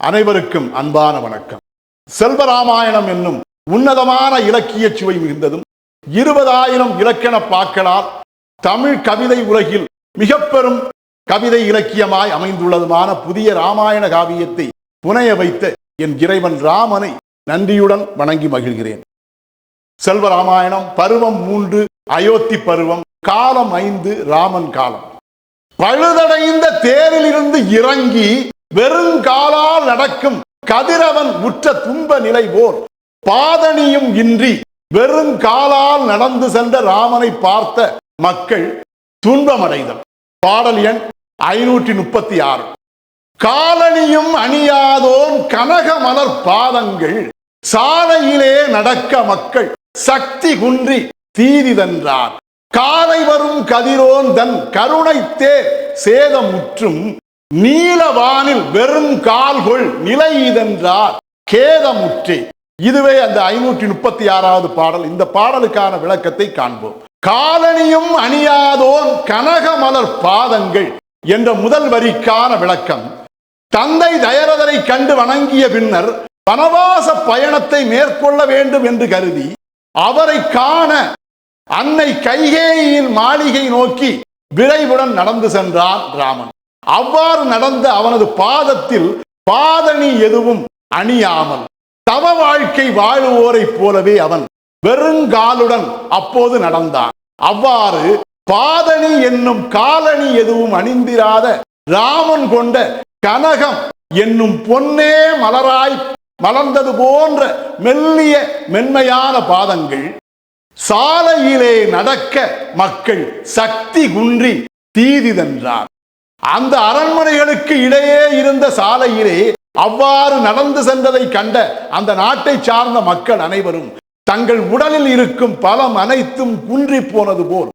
அனைவருக்கும் அன்பான வணக்கம். செல்வராமாயணம் என்னும் உன்னதமான இலக்கிய சுவை மிகுந்ததும் இருபதாயிரம் இலக்கண பாக்களால் தமிழ் கவிதை உலகில் மிக பெரும் கவிதை இலக்கியமாய் அமைந்துள்ளதுமான புதிய ராமாயண காவியத்தை புனைய வைத்த என் இறைவன் ராமனை நன்றியுடன் வணங்கி மகிழ்கிறேன். செல்வராமாயணம் பருவம் மூன்று அயோத்தி பருவம் காலம் ஐந்து ராமன் காலம். பழுதடைந்த தேரில் இருந்து இறங்கி வெறுங்காலால் நடக்கும் கதிரவன் உற்ற துன்ப நிலை போல் பாதணியும் இன்றி வெறுங்காலால் நடந்து சென்ற ராமனை பார்த்த மக்கள் துன்பமடைதல். பாடல் எண் ஐநூற்றி முப்பத்தி ஆறு காலணியும் அணியாதோன் கனக மலர் பாதங்கள் சாலையிலே நடக்க மக்கள் சக்தி குன்றி தீதிதென்றார் காலை வரும் கதிரோன் தன் கருணைத்தே சேதமுற்றும் நீலவானில் வெறும் கால்கொள் நிலை இதென்றார். கேதமுற்றே. இதுவே அந்த ஐநூற்றி முப்பத்தி ஆறாவது பாடல். இந்த பாடலுக்கான விளக்கத்தை காண்போம். காலணியும் அணியாதோன் கனகமலர் பாதங்கள் என்ற முதல் வரிக்கான விளக்கம். தந்தை தயரதரை கண்டு வணங்கிய பின்னர் வனவாச பயணத்தை மேற்கொள்ள வேண்டும் என்று கருதி அவரை காண அன்னை கைகேயின் மாளிகை நோக்கி விரைவுடன் நடந்து சென்றான் ராமன். அவ்வாறு நடந்த அவனது பாதத்தில் பாதணி எதுவும் அணியாமல் தவ வாழ்க்கை வாழுவோரைப் போலவே அவன் வெறுங்காலுடன் அப்போது நடந்தான். அவ்வாறு பாதணி என்னும் காலணி எதுவும் அணிந்திராத ராமன் கொண்ட கனகம் என்னும் பொன்னே மலராய் மலர்ந்தது போன்ற மெல்லிய மென்மையான பாதங்கள் சாலையிலே நடக்க மக்கள் சக்தி குன்றி தீதிதென்றார் அந்த அரண்மனைகளுக்கு இடையே இருந்த சாலையிலே அவ்வாறு நடந்து சென்றதை கண்ட அந்த நாட்டை சார்ந்த மக்கள் அனைவரும் தங்கள் உடலில் இருக்கும் பலம் அனைத்தும் குன்றி போனது போல்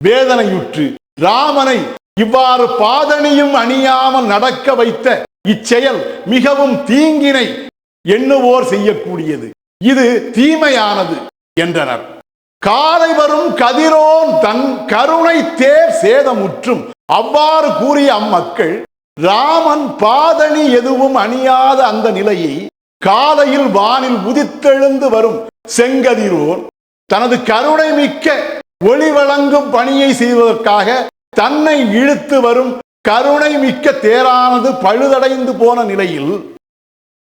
வேதனையுற்று ராமனை இவ்வாறு பாதணியும் அணியாமல் நடக்க வைத்த இச்செயல் மிகவும் தீங்கினை எண்ணுவோர் செய்யக்கூடியது. இது தீமையானது என்றனர். காலை வரும் கதிரோன் தன் கருணை தேர் சேதமுற்றும் அவ்வாறு கூறிய அம்மக்கள் ராமன் பாதணி எதுவும் அணியாத அந்த நிலையை காலையில் வானில் உதித்தெழுந்து வரும் செங்கதிரோன் தனது கருணை மிக்க ஒளி வழங்கும் பணியை செய்வதற்காக தன்னை இழுத்து வரும் கருணை மிக்க தேரானது பழுதடைந்து போன நிலையில்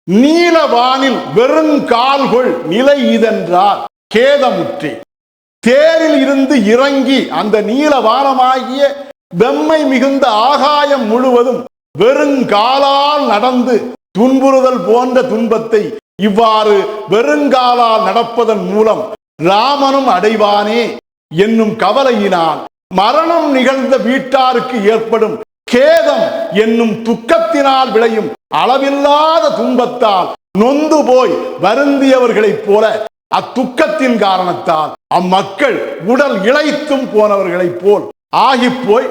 நீல வானில் வெறுங்கால்கொள் நிலை இதென்றார் கேதமுற்றே. தேரில் இருந்து இறங்கி அந்த நீல வானமாகிய வெம்மை மிகுந்த ஆகாயம் முழுவதும் வெறுங்காலால் நடந்து துன்புறுதல் போன்ற துன்பத்தை இவ்வாறு வெறுங்காலால் நடப்பதன் மூலம் ராமனும் அடைவானே என்னும் கவலையினால் மரணம் நிகழ்ந்த வீட்டாருக்கு ஏற்படும் கேதம் என்னும் துக்கத்தினால் விளையும் அளவில்லாத துன்பத்தால் நொந்து போய் வருந்தியவர்களைப் போல அத்துக்கத்தின் காரணத்தால் அம்மக்கள் உடல் இழைத்தும் போனவர்களைப் போல் ஆகிப்போய்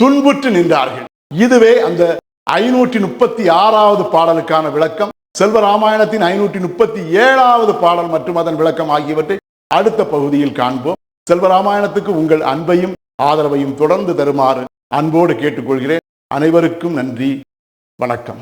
துன்புற்று நின்றார்கள். இதுவே அந்த ஐநூற்றி முப்பத்தி ஆறாவது பாடலுக்கான விளக்கம். செல்வராமாயணத்தின் ஐநூற்றி முப்பத்தி ஏழாவது பாடல் மற்றும் அதன் விளக்கம் ஆகியவற்றை அடுத்த பகுதியில் காண்போம். செல்வராமாயணத்துக்கு உங்கள் அன்பையும் ஆதரவையும் தொடர்ந்து தருமாறு அன்போடு கேட்டுக்கொள்கிறேன். அனைவருக்கும் நன்றி. வணக்கம்.